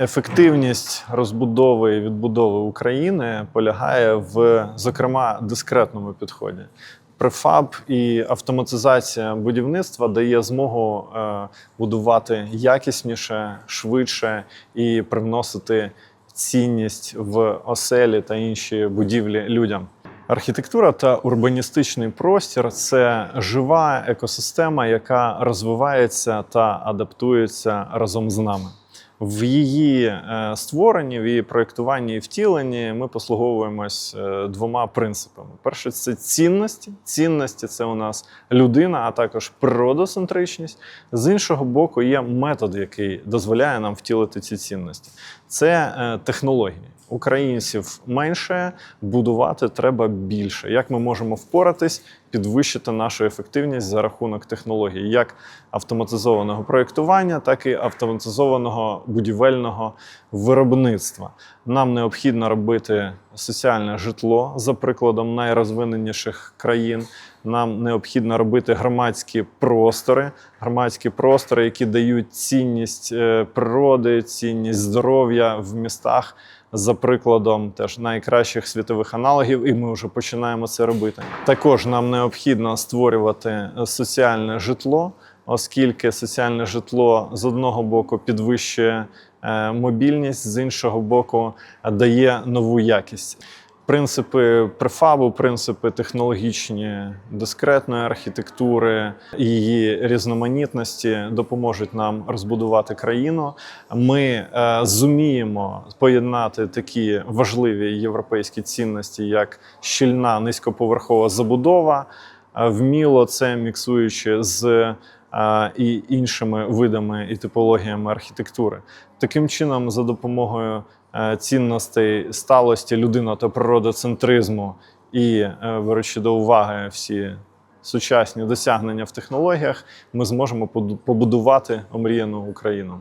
Ефективність розбудови і відбудови України полягає в, зокрема, дискретному підході. Префаб і автоматизація будівництва дає змогу е, будувати якісніше, швидше і привносити цінність в оселі та інші будівлі людям. Архітектура та урбаністичний простір це жива екосистема, яка розвивається та адаптується разом з нами. В її е, створенні, в її проєктуванні і втіленні ми послуговуємось е, двома принципами: перше це цінності. Цінності це у нас людина, а також природоцентричність. З іншого боку, є метод, який дозволяє нам втілити ці цінності. Це е, технології. Українців менше, будувати треба більше. Як ми можемо впоратись, підвищити нашу ефективність за рахунок технологій, як автоматизованого проєктування, так і автоматизованого будівельного виробництва. Нам необхідно робити соціальне житло за прикладом найрозвиненіших країн. Нам необхідно робити громадські простори, громадські простори, які дають цінність е, природи, цінність здоров'я в містах. За прикладом теж найкращих світових аналогів, і ми вже починаємо це робити. Також нам необхідно створювати соціальне житло, оскільки соціальне житло з одного боку підвищує е, мобільність, з іншого боку е, дає нову якість. Принципи префабу, принципи технологічні дискретної архітектури її різноманітності допоможуть нам розбудувати країну. Ми е, зуміємо поєднати такі важливі європейські цінності, як щільна низькоповерхова забудова, е, вміло це міксуючи з і іншими видами і типологіями архітектури. Таким чином, за допомогою е, цінностей сталості людина та природоцентризму і е, беручи до уваги всі сучасні досягнення в технологіях, ми зможемо побудувати омріяну Україну.